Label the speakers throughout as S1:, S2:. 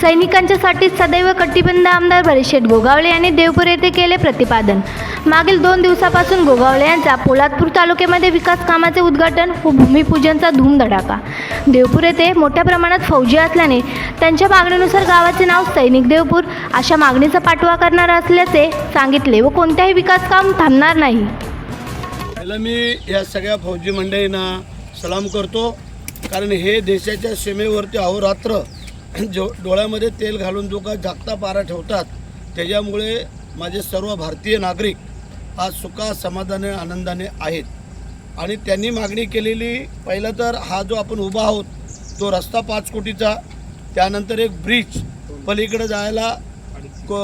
S1: सैनिकांच्यासाठी सदैव कटिबंध आमदार परिषद गोगावले यांनी देवपूर येथे केले प्रतिपादन. मागील दोन दिवसापासून गोगावले यांचा पोलादपूर तालुक्यामध्ये विकास कामाचे उद्घाटन व भूमिपूजनचा धूमधडाका. देवपूर येथे मोठ्या प्रमाणात फौजी असल्याने त्यांच्या मागणीनुसार गावाचे नाव सैनिक देवपूर अशा मागणीचा पाठवा करणार असल्याचे सांगितले व कोणत्याही विकास काम थांबणार नाही.
S2: पहिलं मी या सगळ्या फौजी मंडळींना सलाम करतो. कारण हे देशाच्या सीमेवरती अहोरात्र जो डोळ्यामध्ये तेल घालून जो का जागता पारा ठेवतात त्याच्यामुळे माझे सर्व भारतीय नागरिक आज सुखा समाधाने आनंदाने आहेत. आणि त्यांनी मागणी केलेली पहिलं तर हा जो आपण उभा आहोत तो रस्ता पाच कोटीचा त्यानंतर एक ब्रिज पलीकडे जायला को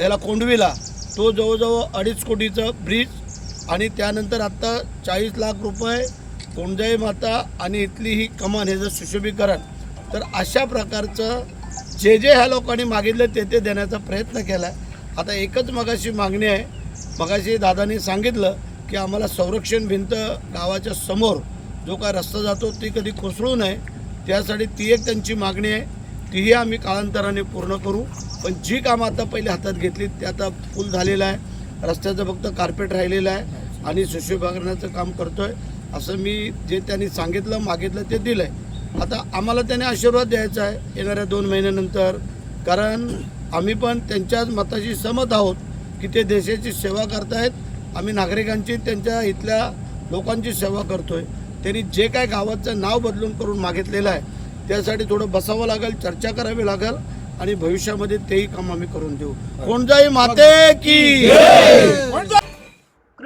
S2: याला कोंडवीला तो जवळजवळ अडीच कोटीचं ब्रिज आणि त्यानंतर आत्ता चाळीस लाख रुपये कोंडजाई माता आणि इथली ही कमान ह्याचं सुशोभीकरण तर अशा प्रकारचं जे जे ह्या लोकांनी मागितलं ते ते देण्याचा प्रयत्न केला. आहे आता एकच मगाशी मागणी आहे. मगाशी दादानी सांगितलं की आम्हाला संरक्षण भिंत गावाच्या समोर जो काय रस्ता जातो ती कधी कोसळू नये. त्यासाठी ती एक त्यांची मागणी आहे. तीही आम्ही कालांतराने पूर्ण करू. पण जी कामं आता पहिले हातात घेतली ते आता फुल झालेलं आहे. रस्त्याचं फक्त कार्पेट राहिलेलं आहे आणि सुशोभीकरणाचं काम करतो आहे असं मी जे त्यांनी सांगितलं मागितलं ते दिलं आहे आता आम्हाला त्याने आशीर्वाद द्यायचा आहे येणाऱ्या दोन महिन्यानंतर. कारण आम्ही पण त्यांच्याच मताशी सहमत आहोत की ते देशाची सेवा करतायत. आम्ही नागरिकांची त्यांच्या इथल्या लोकांची सेवा करतोय. त्यांनी जे काय गावाचं नाव बदलून करून मागितलेलं आहे त्यासाठी थोडं बसावं लागेल चर्चा करावी लागेल आणि भविष्यामध्ये तेही काम आम्ही करून देऊ. कोणताही माते की